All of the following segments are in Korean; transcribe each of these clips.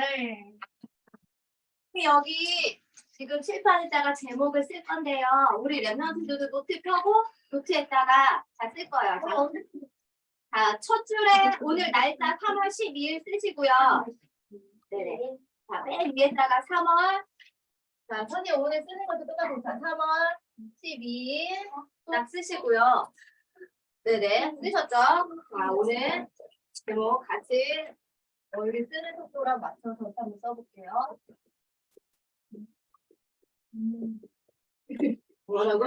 네. 여기 지금 칠판에다가 제목을 쓸 건데요. 우리 랩런트들도 노트 펴고 노트에다가 다 쓸 거예요. 자, 자, 첫 줄에 오늘 날짜 3월 12일 쓰시고요. 네네. 자, 맨 위에다가 3월. 자, 선생님 오늘 쓰는 것도 똑같은 자, 3월 12일 딱 쓰시고요. 네네. 쓰셨죠? 자, 오늘 제목 같이 우리 쓰는 속도랑 맞춰서 한번 써볼게요. 뭐라고?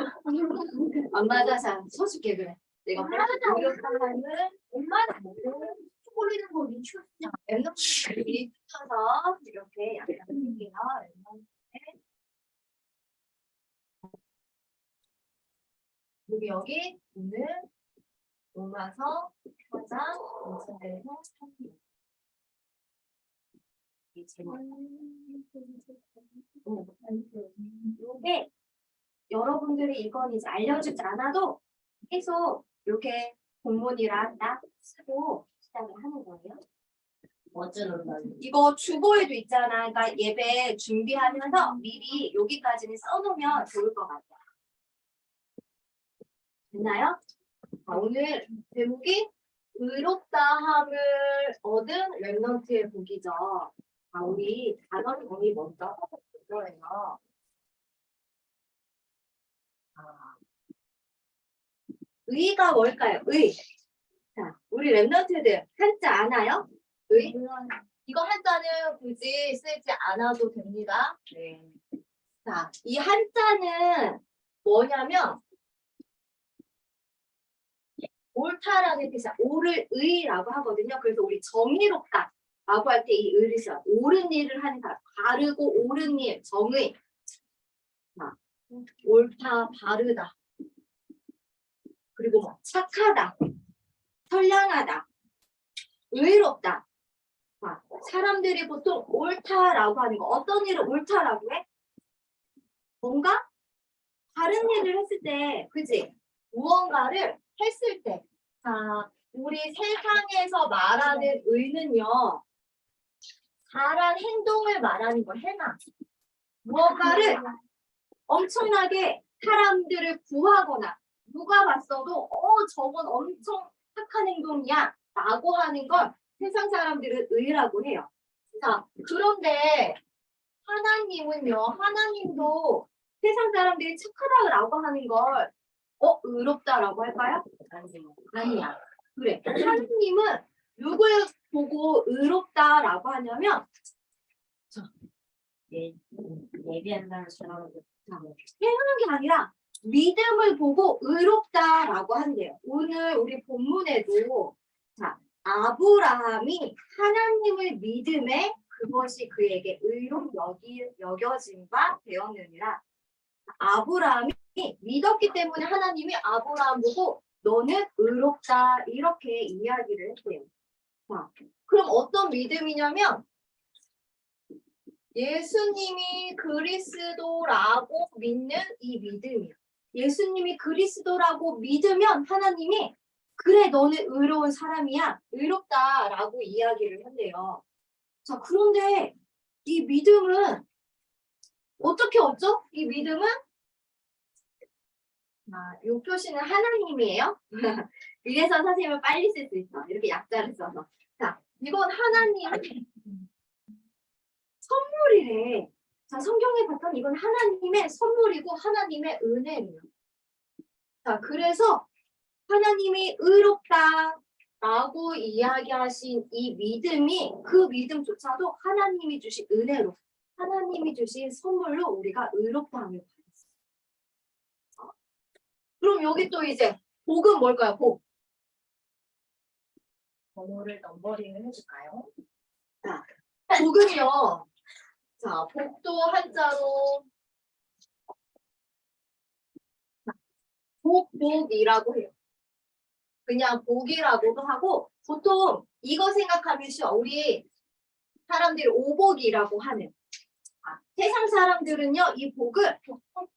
안 맞아, 자, 서줄게 그래. 내가 노력하면은 엄마는 뭐고 초콜릿은 거 미쳐. 엠너들이 붙여서 이렇게 약간 쓸게요. 여기 여기 오늘 오마서 화장 인천대에서 참기. 이 제목. 이게 여러분들이 이건 이제 알려주지 않아도 계속 이렇게 본문이랑 딱 쓰고 시작을 하는 거예요. 어쩌는 날. 이거 주보에도 있잖아. 그러니까 예배 준비하면서 미리 여기까지는 써놓으면 좋을 것 같아요. 됐나요? 자, 오늘 제목이 의롭다함을 얻은 랩넌트의 복이죠. 자, 우리 단어 정리 먼저 하고 이거예요. 아, 의가 뭘까요? 의. 자, 우리 랩넌트들 한자 아나요? 의? 이거 한자는 굳이 쓰지 않아도 됩니다. 네. 자, 이 한자는 뭐냐면 옳다라는 뜻이야. 옳을 의라고 하거든요. 그래서 우리 정의롭다 라고 할 때이 써. 옳은 일을 하는 사람. 바르고 옳은 일, 정의. 자, 옳다, 바르다. 그리고 뭐 착하다, 선량하다, 의롭다. 자, 사람들이 보통 옳다라고 하는 거 어떤 일을 옳다라고 해? 뭔가 다른 일을 했을 때, 그지? 무언가를 했을 때, 자, 우리 세상에서 말하는 의는요, 잘한 행동을 말하는 거 해나. 무언가를 엄청나게 사람들을 구하거나 누가 봤어도 어 저건 엄청 착한 행동이야 라고 하는 걸 세상 사람들은 의라고 해요. 자 그런데 하나님은요 하나님도 세상 사람들이 착하다라고 하는 걸 어, 의롭다라고 할까요? 아니야. 그래. 하나님은 누굴 보고 의롭다라고 하냐면 예, 예비한다는 사람. 행하는 게 아니라 믿음을 보고 의롭다라고 한대요. 오늘 우리 본문에도 자 아브라함이 하나님을 믿음에 그것이 그에게 의로 여기, 여겨짐과 되었느니라. 아브라함이 믿었기 때문에 하나님이 아브라함 보고 너는 의롭다 이렇게 이야기를 했대요. 자, 그럼 어떤 믿음이냐면 예수님이 그리스도라고 믿는 이 믿음이야. 예수님이 그리스도라고 믿으면 하나님이 그래 너는 의로운 사람이야 의롭다라고 이야기를 한대요. 자 그런데 이 믿음은 어떻게 얻죠? 이 믿음은 아, 요 표시는 하나님이에요. 이래서 선생님은 빨리 쓸 수 있어. 이렇게 약자를 써서. 자, 이건 하나님 선물이래. 자, 성경에 봤던 이건 하나님의 선물이고 하나님의 은혜예요. 자, 그래서 하나님이 의롭다 라고 이야기하신 이 믿음이 그 믿음조차도 하나님이 주신 은혜로 하나님이 주신 선물로 우리가 의롭다함을 받았어요. 어? 그럼 여기 또 이제 복은 뭘까요? 복. 번호를 넘버링을 해줄까요? 복은요. 자, 복도 한자로 복복이라고 해요. 그냥 복이라고도 하고 보통 이거 생각하면. 우리 사람들이 오복이라고 하는 아, 세상 사람들은요 이 복을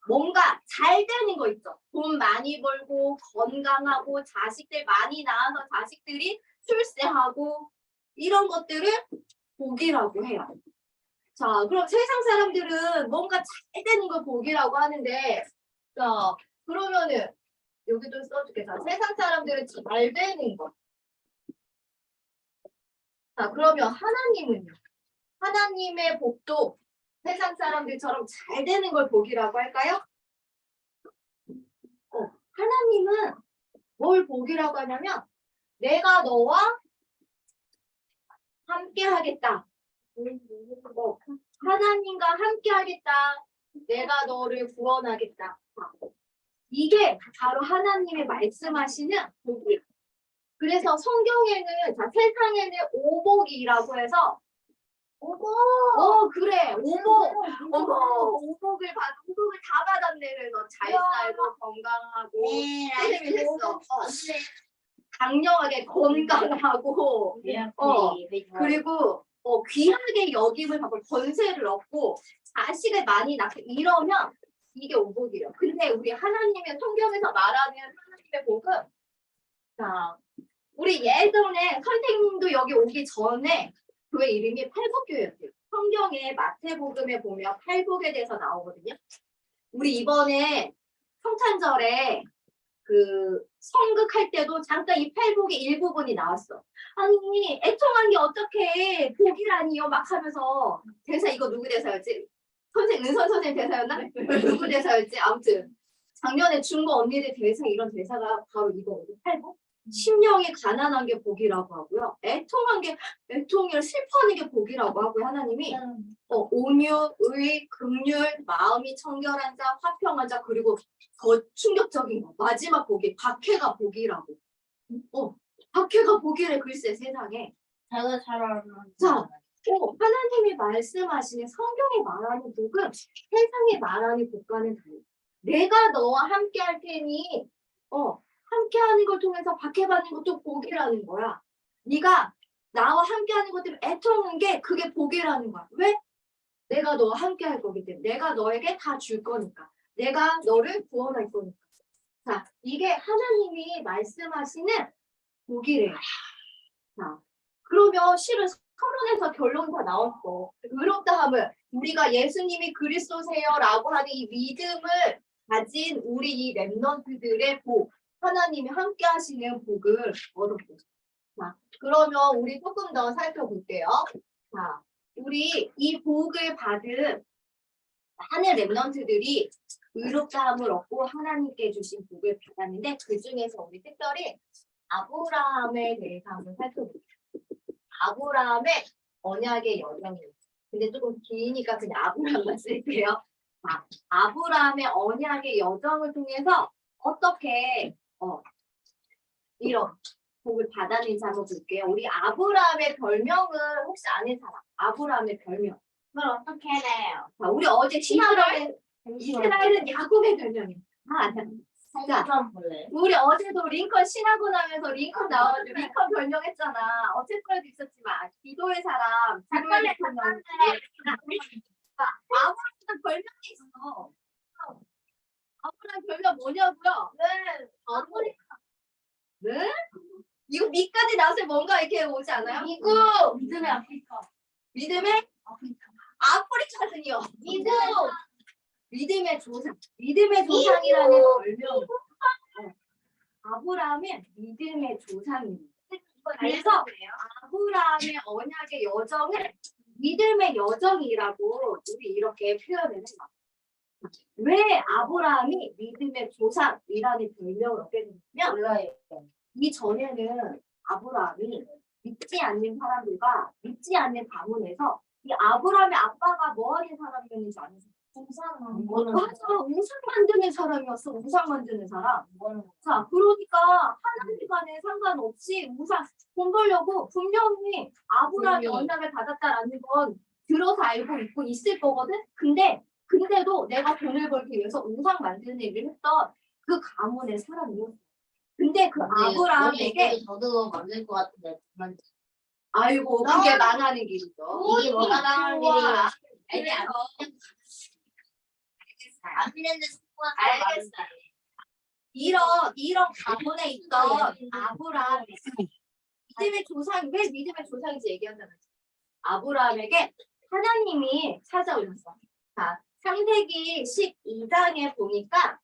뭔가 잘 되는 거 있죠. 돈 많이 벌고 건강하고 자식들 많이 낳아서 자식들이 출세하고 이런 것들을 복이라고 해요. 자, 그럼 세상 사람들은 뭔가 잘 되는 걸 복이라고 하는데, 자, 그러면은 여기도 써주겠다. 세상 사람들은 잘 되는 것. 자, 그러면 하나님은요? 하나님의 복도 세상 사람들처럼 잘 되는 걸 복이라고 할까요? 어, 하나님은 뭘 복이라고 하냐면 내가 너와 함께 하겠다. 어, 하나님과 함께 하겠다. 내가 너를 구원하겠다. 이게 바로 하나님의 말씀하시는 복이에요. 그래서 성경에는 자 세상에는 오복이라고 해서 오복! 어 그래 오복. 어머 오복을 받 오복을 다 받았네. 그래서 잘 살고 건강하고. 선생님이 했어 어, 강력하게 건강하고 어, 그리고 어, 귀하게 여김을 받고 권세를 얻고 자식을 많이 낳고 이러면 이게 오복이래요. 근데 우리 하나님의 성경에서 말하는 하나님의 복은 자 우리 예전에 선생님도 여기 오기 전에 교회 이름이 팔복교회였어요. 성경에 마태복음에 보면 팔복에 대해서 나오거든요. 우리 이번에 성탄절에 그 성극할 때도 잠깐 이 팔복의 일부분이 나왔어. 아니 애통한 게 어떻게 복이라니요 막 하면서 대사 이거 누구 대사였지? 선생 은선 선생님 대사였나? 누구 대사였지? 아무튼 작년에 중고 언니들 대사 이런 대사가 바로 이거거든. 팔복. 심령이 가난한 게 복이라고 하고요. 애통한 게 애통을 슬퍼하는 게 복이라고 하고요. 하나님이 어, 온유, 의, 긍휼, 마음이 청결한 자, 화평한 자, 그리고 더 충격적인 거 마지막 복이 박해가 복이라고. 어, 박해가 복이래 글쎄 세상에. 제가 잘 알아요. 자, 어, 하나님이 말씀하시는 성경에 말하는 복은 세상에 말하는 복과는 달라. 내가 너와 함께 할 테니, 어, 함께 하는 걸 통해서 박해받는 것도 복이라는 거야. 네가 나와 함께 하는 것 때문에 애통한 게 그게 복이라는 거야. 왜? 내가 너와 함께 할 거기 때문에. 내가 너에게 다 줄 거니까. 내가 너를 구원할 거니까. 자, 이게 하나님이 말씀하시는 복이래요. 자, 그러면 실은 서론에서 결론 다 나왔어. 의롭다 함을 우리가 예수님이 그리스도세요라고 하는 이 믿음을 가진 우리 이 랩런트들의 복, 하나님이 함께 하시는 복을 얻었고. 자, 그러면 우리 조금 더 살펴볼게요. 자, 우리 이 복을 받은 많은 랩런트들이 의롭다함을 얻고 하나님께 주신 복을 받았는데 그 중에서 우리 특별히 아브라함에 대해서 한번 살펴볼게요. 아브라함의 언약의 여정이에요. 근데 조금 기니까 그냥 아브라함만 쓸게요. 자, 아브라함의 언약의 여정을 통해서 어떻게 어, 이런 복을 받았는지 한번 볼게요. 우리 아브라함의 별명은 혹시 아는 사람? 아브라함의 별명. 그걸 어떻게 해요? 자, 우리 어제 이스라엘 이스라엘은 야곱의 별명이에요. 아, 아니야. 자, 볼래? 우리 어제도 링컨 신하고 나면서 링컨 나와가지고 링컨 별명했잖아. 어쨌거나도 있었지만 기도의 사람, 기도의 별명. 아브라함 별명이 있어. 별명 뭐냐고요? 네. 아브라. 네? 이거 밑까지 나서 뭔가 이렇게 오지 않아요? 미국 믿음의 아프리카. 믿음의 아프리카. 아프리카는요. 믿음. 믿음의 조상. 믿음의 조상이라는 별명. 어. 아브라함은 믿음의 조상입니다. 그래서 아브라함의 언약의 여정을 믿음의 여정이라고 우리 이렇게 표현을 해요. 왜 아브라함이 믿음의 조상이라는 별명을 얻게 됐냐면 몰라요. 이 전에는 아브라함이 믿지 않는 사람들과 믿지 않는 가문에서 이 아브라함의 아빠가 뭐 하는 사람이었는지 아세요? 우상 맞아, 우상 만드는 사람이었어. 우상 만드는 사람. 자, 그러니까 하나님과는 상관없이 우상 돈 벌려고 분명히 아브라함이. 언약을 받았다라는 건 들어서 알고 있고 있을 거거든. 근데 근데도 내가 돈을 벌기 위해서 우상 만드는 일을 했던 그 가문의 사람이었어. 근데 그 아브라함에게 저도 만들 것 같은데 정말 아이고 너무 그게 망하는 길이죠. 이게 뭐가 나가는 좋아. 일이 아니 안 믿는데 스포가 알겠어. 이런 이런 가문에 있던 아브라함 믿음의 조상 왜 믿음의 조상인지 얘기하잖아요. 아브라함에게 하나님이 찾아오셨어. 자, 창세기 12장에 보니까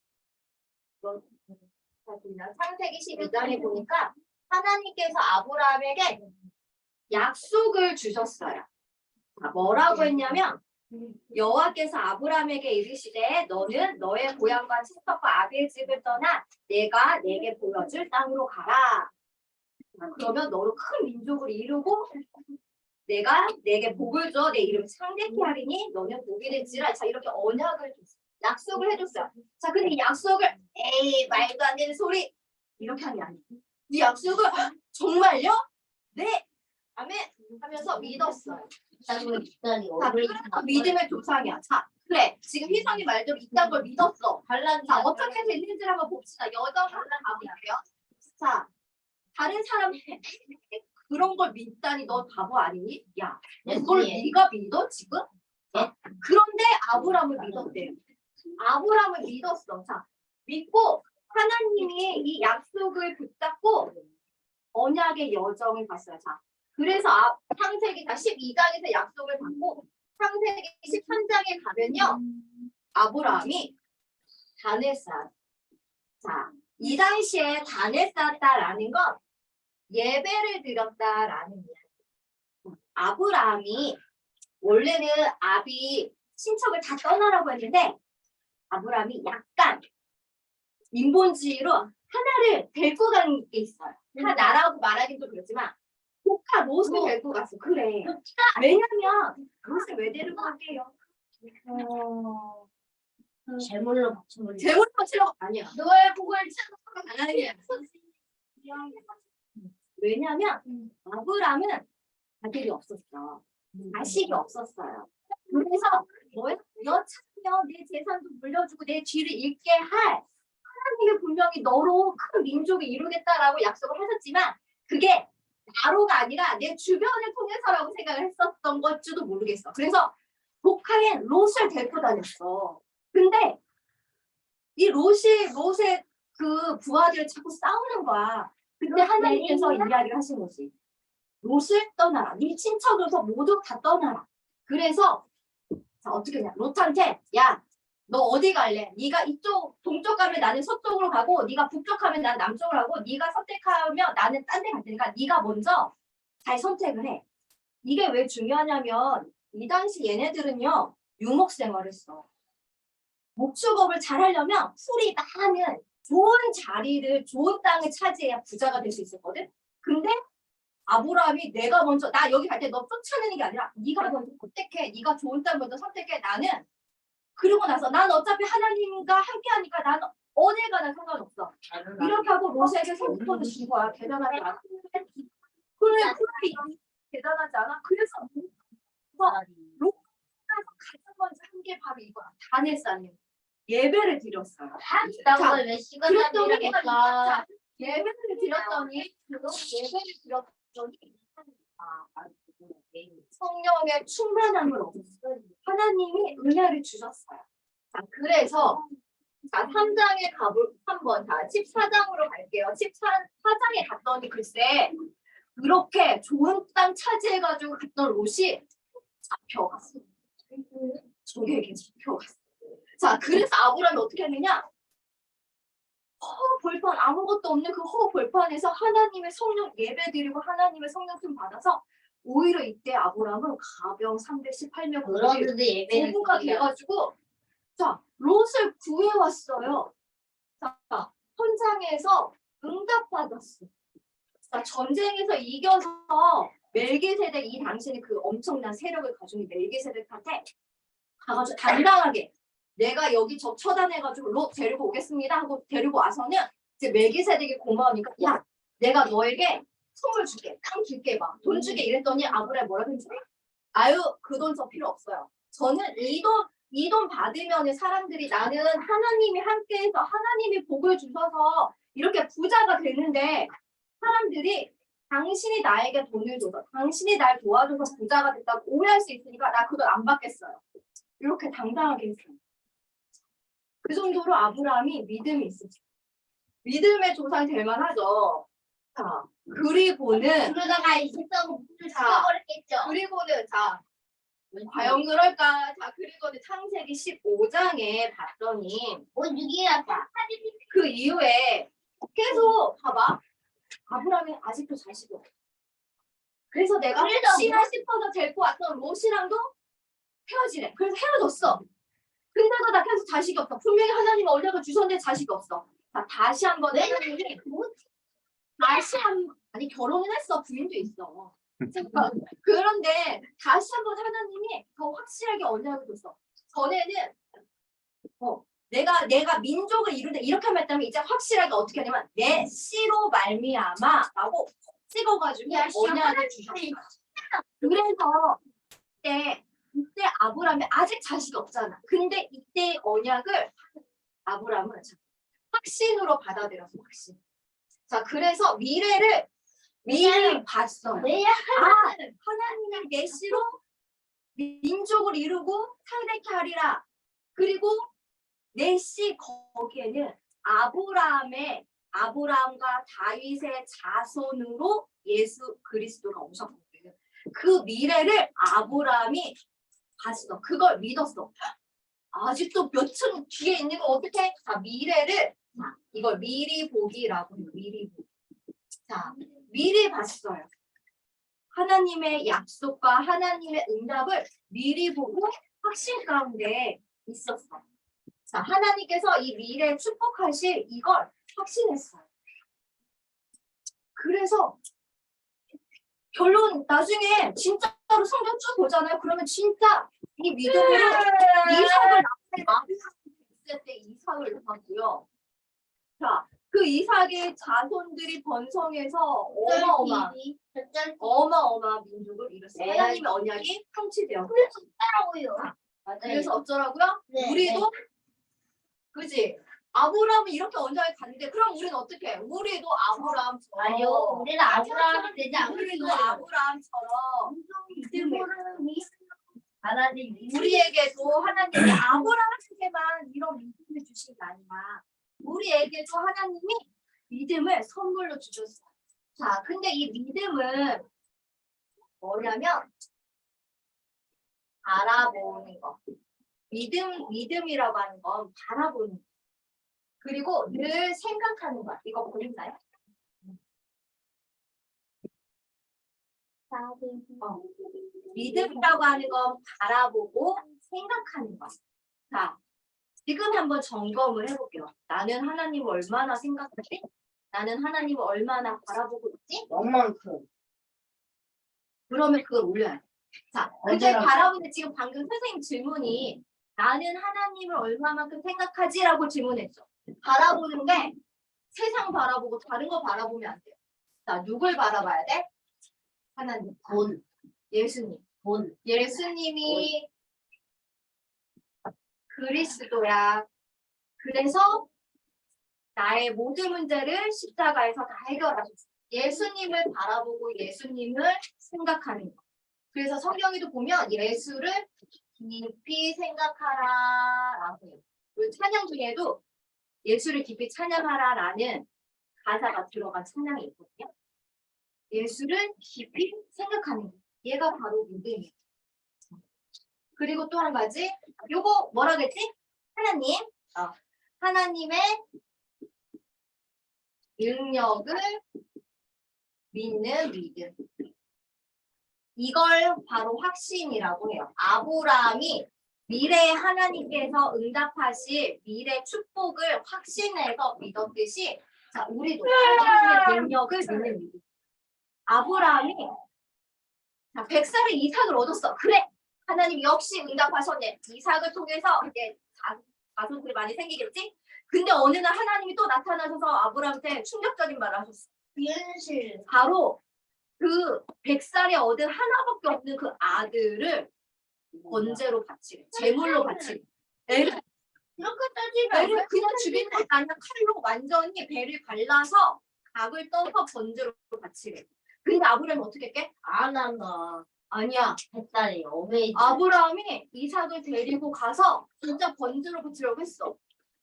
뭐, 창세기 12장에 보니까 하나님께서 아브라함에게 약속을 주셨어요. 자, 뭐라고 했냐면 여호와께서 아브라함에게 이르시되 너는 너의 고향과 친척과 아비의 집을 떠나 내가 내게 보여줄 땅으로 가라. 자, 그러면 너로 큰 민족을 이루고 내가 내게 복을 줘 내 이름 창대케 하리니 너는 복이 될지라 자 이렇게 언약을 줬어. 약속을 해줬어요. 자 근데 이 약속을 에이 말도 안 되는 소리 이렇게 한게 아니에요. 이 약속을 정말요? 네 아멘 하면서 믿었어요. 자 그래서 믿음의 조상이야. 자 그래 지금 희성이 말대로 이딴 걸 믿었어. 반란 자 어떻게 됐는지 한번 봅시다. 여정 한번 가볼게요. 자 다른 사람 그런 걸 믿다니 너 바보 아니니? 야 그걸 네가 믿어 지금? 어? 그런데 아브라함을 믿었대요. 아브라함을 믿었어. 자 믿고 하나님이 이 약속을 붙잡고 언약의 여정을 갔어요. 자 그래서 아, 창세기 다 12장에서 약속을 받고 창세기 13장에 가면요 아브라함이 단을 쌓. 자이 당시에 쌓았다라는 건 예배를 드렸다라는 이야기. 아브라함이 원래는 아비 친척을 다 떠나라고 했는데 아브라함이 약간 인본주의로 하나를 데리고 간게 있어요. 다 나라고 말하긴 좀 그렇지만 조카 롯을 뭐. 데리고 갔어. 그래. 왜냐면 롯을 왜 데리고 갈게요? 어... 제물로 바쳐버리 제물 바치려고 아니야. 너의 복을 찾아 아니야. 왜냐면 아브라함은 아들이 없었어. 자식이 없었어요. 그래서 뭐야? 여차하면 내 재산도 물려주고 내 뒤를 잇게 할 하나님이 분명히 너로 큰 민족을 이루겠다라고 약속을 하셨지만 그게 나로가 아니라 내 주변을 통해서라고 생각을 했었던 걸지도 모르겠어. 그래서 복하에 롯을 데리고 다녔어. 근데 이 롯이 롯의 그 부하들을 자꾸 싸우는 거야. 그때 하나님께서 이야기를 하신 거지. 롯을 떠나라. 네 친척에서 모두 다 떠나라. 그래서 자 어떻게 하냐? 롯한테 야 너 어디 갈래? 네가 이쪽 동쪽 가면 나는 서쪽으로 가고 네가 북쪽 가면 나는 남쪽으로 가고 네가 선택하면 나는 딴 데 갈 테니까 네가 먼저 잘 선택을 해. 이게 왜 중요하냐면 이 당시 얘네들은요 유목 생활을 했어. 목축업을 잘 하려면 풀이 많은 좋은 자리를 좋은 땅을 차지해야 부자가 될 수 있었거든. 근데 아브라함이 내가 먼저 나 여기 갈 때 너 쫓아내는 게 아니라 네가 먼저 선택해. 네가 좋은 땅 먼저 선택해. 나는 그러고 나서 난 어차피 하나님과 함께 하니까 나는 어딜 가나 상관없어. 이렇게 하고 로세에게 생부터도 준 거야. 대단하지 않아? 그래, 그래. 대단하지 않아? 그래서 가장 먼저 한 게 바로 이거야. 단일사님. 예배를 드렸어요. 이딴 걸왜 시간 그랬더니 자, 예배를 드렸더니 그거 예배를 드렸더니 아, 성령의 충만함을 얻었어요. 하나님이 은혜를 주셨어요. 자, 그래서 자, 3장에 가볼 한번 자, 14장으로 갈게요. 14장에 갔더니 글쎄 그렇게 좋은 땅 차지해가지고 갔던 롯이 잡혀갔어. 저에게 잡혀갔어. 자, 그래서 아브라함이 어떻게 했느냐? 허 벌판 아무것도 없는 그 허 벌판에서 하나님의 성령 예배드리고 하나님의 성령씀 받아서 오히려 이때 아브라함은 가병 318명 그런데도 예배를 부부가. 돼가지고 자 롯을 구해왔어요. 자 현장에서 응답받았어. 자 전쟁에서 이겨서 멜기세덱 이 당시에는 그 엄청난 세력을 가지고 있는 멜기세덱한테 가가지고 당당하게 내가 여기 저 처단해가지고 롯 데리고 오겠습니다 하고 데리고 와서는 이제 멜기세덱이 고마우니까 야 내가 너에게 선물 줄게 땅 줄게 막돈 줄게 이랬더니 아브라함 뭐라 그랬지? 아유 그 돈 저 필요 없어요. 저는 이돈 이 돈 받으면 사람들이 나는 하나님이 함께해서 하나님이 복을 주셔서 이렇게 부자가 되는데 사람들이 당신이 나에게 돈을 줘서 당신이 날 도와줘서 부자가 됐다고 오해할 수 있으니까 나 그 돈 안 받겠어요. 이렇게 당당하게 했어요. 그 정도로 아브라함이 믿음이 있었어요. 믿음의 조상이 될 만하죠. 자, 그리고는 그러다가 자. 썩어버렸겠죠. 그리고는 자 과연 그럴까? 자 그리고는 창세기 15장에 봤더니 뭐 육이야 다. 그 이후에 계속 봐봐 아브라함이 아직도 자식이 없어. 그래서 내가 그래도 혹시나 싶어서 데리고 왔던 롯이랑도 헤어지래. 그래서 헤어졌어. 근데도 나 계속 자식이 없어. 분명히 하나님 언약을 주셨는데 자식이 없어. 자 다시 한번 왜 하나님이 다시 한 아니 결혼은 했어 부인도 있어. 그런데 다시 한번 하나님이 더 확실하게 언약을 줬어. 전에는 어 내가 내가 민족을 이룬다 이렇게 말했다면 이제 확실하게 어떻게 하냐면 내 씨로 말미암아라고 찍어가지고 언약을 주셨어. 그래서 이때 이때 아브라함이 아직 자식이 없잖아. 근데 이때 언약을 아브라함은 확신으로 받아들였어. 확신. 자 그래서 미래를 미리 봤어요. 아, 하나님의 메시로 민족을 이루고 상대케 하리라. 그리고 내시 거기에는 아브라함의 아브라함과 다윗의 자손으로 예수 그리스도가 오셨거든요. 그 미래를 아브라함이 봤어. 그걸 믿었어. 아직도 몇 층 뒤에 있는 거 어떻게? 자, 미래를 자, 이걸 미리 보기라고 해요. 미리 보기. 자, 미리 봤어요. 하나님의 약속과 하나님의 응답을 미리 보고 확신 가운데 있었어. 자, 하나님께서 이 미래 축복하실 이걸 확신했어요. 그래서 결론 나중에 진짜 로 성경 쭉 보잖아요. 그러면 진짜 이 믿음으로 이삭을 낳았을 마음이 때 이삭을 낳았고요. 자, 그 이삭의 자손들이 번성해서 어마어마 어쩔 어마어마한 민족을 이뤘어요. 네. 하나님의 언약이 성취되어. 거라고요. 맞아요. 그래서 어쩌라고요? 네, 우리도 그지? 아브라함은 이렇게 언약을 갔는데 그럼 우리는 어떻게? 해? 우리도 아브라함처럼 아니요. 우리는 아브라함이 되지 않고 우리도 아브라함처럼 하나님 우리에게도 하나님이 아브라함에게만 이런 믿음을 주신 게 아니라 우리에게도 하나님이 믿음을 선물로 주셨어요. 자, 근데 이 믿음은 뭐냐면 바라보는 거. 믿음, 믿음이라고 하는 건 바라보는 거. 그리고 늘 생각하는 거야. 이거 보이나요? 어. 믿음이라고 하는 건 바라보고 생각하는 거. 자, 지금 한번 점검을 해볼게요. 나는 하나님을 얼마나 생각하지? 나는 하나님을 얼마나 바라보고 있지? 얼만큼 그러면 그걸 올려야 돼. 자, 언제나. 바라보는데 지금 방금 선생님 질문이 나는 하나님을 얼마만큼 생각하지라고 질문했죠. 바라보는 게 세상 바라보고 다른 거 바라보면 안 돼요. 자, 누굴 바라봐야 돼? 하나님. 본, 예수님. 본. 예수님이 그리스도야. 그래서 나의 모든 문제를 십자가에서 다 해결하셨어. 예수님을 바라보고 예수님을 생각하는 거. 그래서 성경에도 보면 예수를 깊이 생각하라 라고 해요. 그 찬양 중에도 예수를 깊이 찬양하라라는 가사가 들어간 찬양이 있거든요. 예수를 깊이 생각하는 거. 얘가 바로 믿음이에요. 그리고 또 한 가지, 요거 뭐라 그랬지? 하나님, 어, 하나님의 능력을 믿는 믿음. 이걸 바로 확신이라고 해요. 아브라함이 미래에 하나님께서 응답하실 미래 축복을 확신해서 믿었듯이, 자, 우리도 하나님의 능력을 믿는 믿음. 아브라함이 자, 백살의 이삭을 얻었어. 그래. 하나님 역시 응답하셨네. 이삭을 통해서 이제 자, 자손들이 많이 생기겠지? 근데 어느 날 하나님이 또 나타나셔서 아브라함한테 충격적인 말을 하셨어. 현실 바로 그 백살에 얻은 하나밖에 없는 그 아들을 번제로 바치래. 제물로 바치래. 애를, 이렇게 따지면 애를 그냥 죽이는 게 아니라 칼로 완전히 배를 갈라서 각을 떠서 번제로 바치래. 근데 아브라함이 어떻게 했게? 안 한다. 아니야. 뱃살이 어메이징. 아브라함이 이삭을 데리고 가서 진짜 번제로 붙이려고 했어.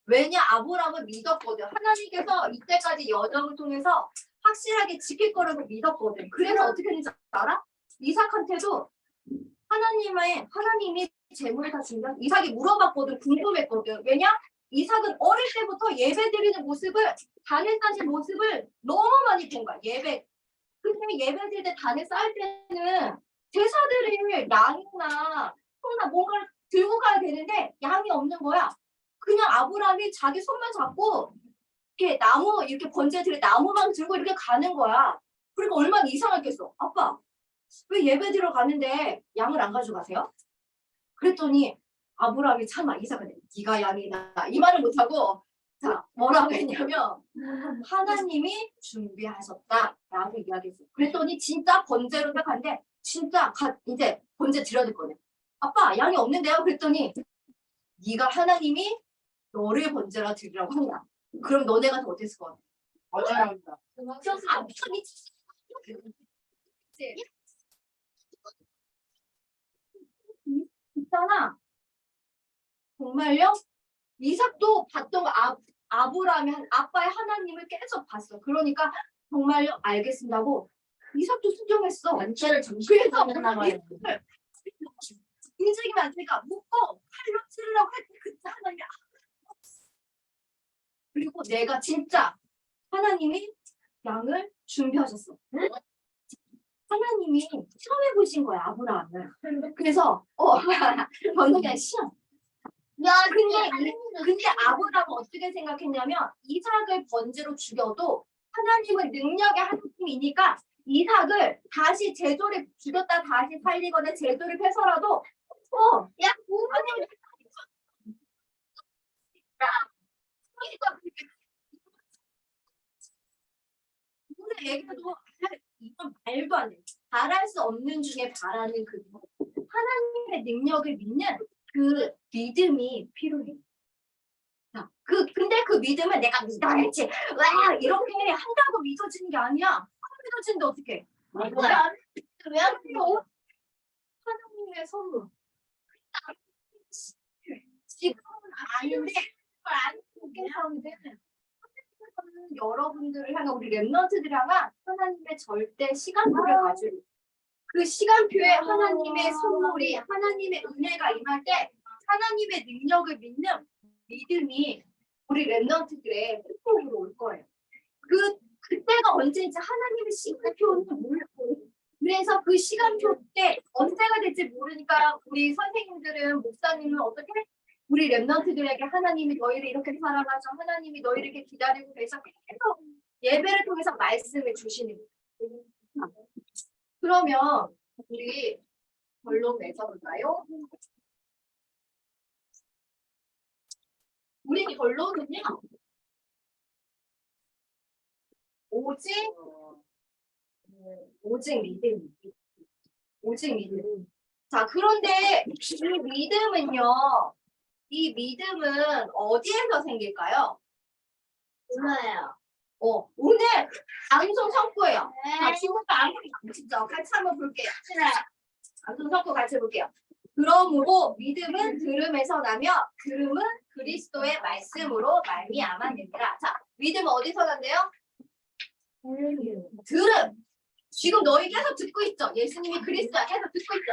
왜냐 아브라함을 믿었거든. 하나님께서 이때까지 여정을 통해서 확실하게 지킬 거라고 믿었거든. 그래서 어떻게 했는지 알아? 이삭한테도 하나님의 하나님이 재물을 다 준다. 이삭이 물어봤거든. 궁금했거든. 왜냐? 이삭은 어릴 때부터 예배 드리는 모습을 쌓는 모습을 너무 많이 본 거야. 예배. 근데 예배 드릴 때 단을 쌓을 때는 제사들을 양이나 소나 뭔가를 들고 가야 되는데 양이 없는 거야. 그냥 아브라함이 자기 손만 잡고 이렇게 나무 이렇게 번제 들에 나무만 들고 이렇게 가는 거야. 그러니까 얼마나 이상했겠어. 아빠 왜 예배 드려 가는데 양을 안 가져가세요? 그랬더니 아브라함이 참아 이삭한테 네가 양이다 이 말을 못하고 자 뭐라고 했냐면 하나님이 준비하셨다라고 이야기했어. 그랬더니 진짜 번제로 딱 갔는데 진짜 가, 이제 번제 드려야 될 거네. 아빠 양이 없는데요? 그랬더니 네가 하나님이 너를 번제라 드리라고 하냐? 그럼 너네가 더 어땠을 것 같아? 어쩌랍니다. 아, 미쳤니? 있잖아. 정말요? 이삭도 봤던 거 아, 아브라함이 한- 아빠의 하나님을 계속 봤어. 그러니까 정말요? 알겠습니다고 이삭도 순종했어. 정신 그래서 움직이면 안 되니까 묶고 칼로 찌르려고 했더니 그때 하나님이 아, 그리고 내가 진짜 하나님이 양을 준비하셨어. 하나님이 시험 해 보신 거야 아브라함을. 그래서 어 그냥 시험. 야, 근데 이- 근데 아브라함은 어떻게 생각했냐면 이삭을 번제로 죽여도 하나님은 능력의 하나님이니까 이삭을 다시 제조를 죽였다 다시 살리거나 제조를 해서라도 어, 야, 하나님 우리 애기도 이건 말도 안 돼. 바랄 수 없는 중에 바라는 그 하나님의 능력을 믿는 그 믿음이 필요해. 자, 그 근데 그 믿음은 내가 믿어야지. 와 이렇게 한다고 믿어지는 게 아니야. 안 믿어지는데 어떻게? 뭐야? 왜 안- 어? 하나님의 선물. 지금은 아닌데 안 믿겠는데 하나님께서는 여러분들을 향한 우리 랩런트들 향한 하나님의 절대 시간표를 아. 가지고. 그 시간표에 아. 하나님의 선물이 하나님의 은혜가 임할 때 하나님의 능력을 믿는 믿음이 우리 랩런트들의 축복으로 올 거예요. 그 그때가 언제인지 하나님의 시간표는 모르고 그래서 그 시간표 때 언제가 될지 모르니까 우리 선생님들은 목사님은 어떻게 우리 랩런트들에게 하나님이 너희를 이렇게 사랑하죠. 하나님이 너희를 이렇게 기다리고 계셔. 계속 예배를 통해서 말씀을 주시는 거예요. 그러면 우리 결론 맺어볼까요? 우리 결론은요. 오직 오직 믿음. 오직 믿음. 자, 그런데 이 믿음은요. 이 믿음은 어디에서 생길까요? 몰라요. 어, 오늘 방송 네. 지금부터 안무 진짜 같이 한번 볼게요. 방송 성구 같이 볼게요. 그러므로 믿음은 들음에서 나며 들음은 그리스도의 말씀으로 말미암았느니라. 자, 믿음은 어디서 난대요? 들음. 지금 너희 계속 듣고 있죠. 예수님이 그리스도야 계속 듣고 있죠.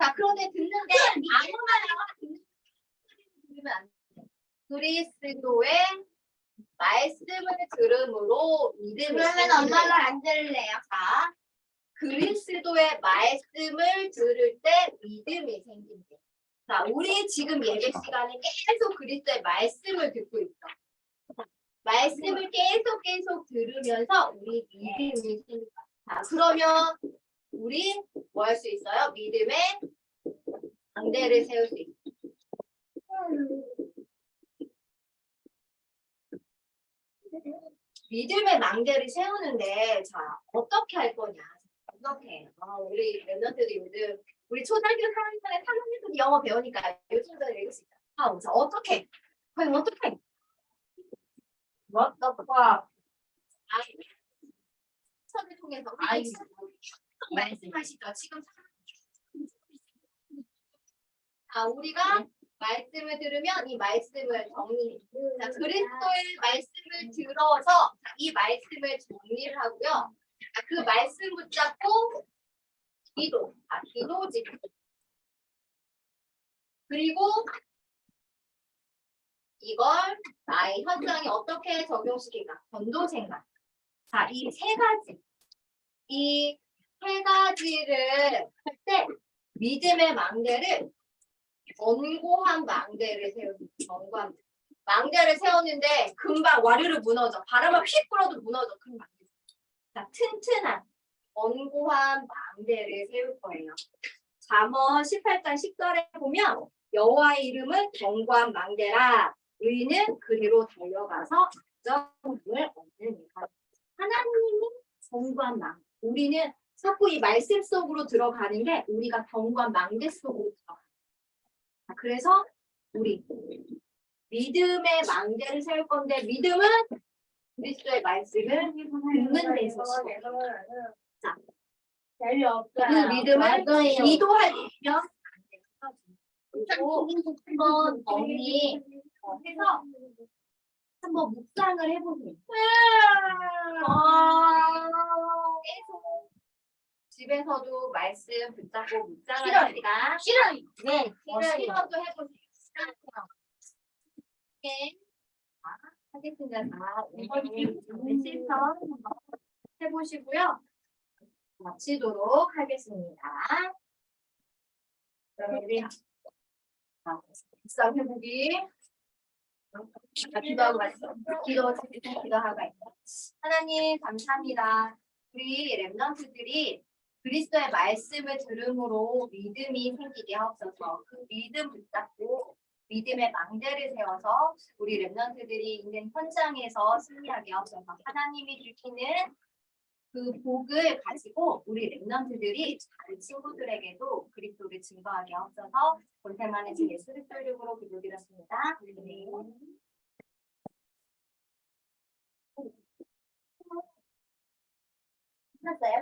자, 그런데 듣는데 아무나 들으면 안 돼. 그리스도의 말씀을 들음으로 그러면 생기는 엄마가 안 들을래요. 자, 그리스도의 말씀을 들을 때 믿음이 생긴대. 자, 우리 지금 예배 시간에 계속 그리스도의 말씀을 듣고 있어. 말씀을 계속 계속 들으면서 우리 믿음이 생긴다. 자, 그러면 우리 뭐 할 수 있어요? 믿음의 강대를 세울 수 있어. 믿음의 망대를 세우는데 자 어떻게 할 거냐? 어떻게 아, 우리 랩런트도 요즘 우리 초등학교 3학년에 3학년도 영어 배우니까 요즘도 읽을 수 있다. 아, 자 어떻게? 과연 어떻게? What the fuck? 선을 통해서 아이. 말씀하시죠. 지금 자 우리가 말씀을 들으면 이 말씀을 정리. 자, 그리스도의 말씀을 들어서 자, 이 말씀을 정리를 하고요. 자, 그 말씀 붙잡고 기도. 아, 기도지. 그리고 이걸 나의 현장에 어떻게 적용시킬까? 전도 생각. 자, 이 세 가지. 이 세 가지를 할 때 믿음의 망대를 견고한 망대를 세우는 견고한 망대를 세웠는데 금방 와르르 무너져. 바람을 휙 불어도 무너져. 금방. 자, 튼튼한 견고한 망대를 세울 거예요. 잠언 18장 10절에 보면 여호와의 이름은 견고한 망대라 의인은 그리로 달려가서 안정을 얻는 하나님이 견고한 망 우리는 자꾸 이 말씀 속으로 들어가는 게 우리가 견고한 망대 속으로 들어가 자, 그래서 우리 믿음의 망대를 세울 건데 믿음은 그리스도의 말씀을 듣는 데서. 자. 그 믿음을. 기도할 그리고 한번 어, 해서 한번 묵상을 해보세요. 계속 집에서도 말씀 붙잡고 묵상을 싫어요. 하니까 싫어요. 네, 어, 싫어요. 실험도 해보세요. 네. 자, 하겠습니다. 자, 이번 실험 한번 해보시고요. 마치도록 하겠습니다. 그럼 우리 자, 묵상 해보기. 자, 기도하고 말씀. 기도, 기도하고 있어. 하나님 감사합니다. 우리 랩런트들이 그리스도의 말씀을 들음으로 믿음이 생기게 하옵소서. 그 믿음 붙잡고 믿음의 망대를 세워서 우리 랩런트들이 있는 현장에서 승리하게 하옵소서. 하나님이 주시는 그 복을 가지고 우리 랩런트들이 다른 친구들에게도 그리스도를 증거하게 하옵소서. 본태만의 주 예수를 이름으로 기도드렸습니다. 네. 끝났어요?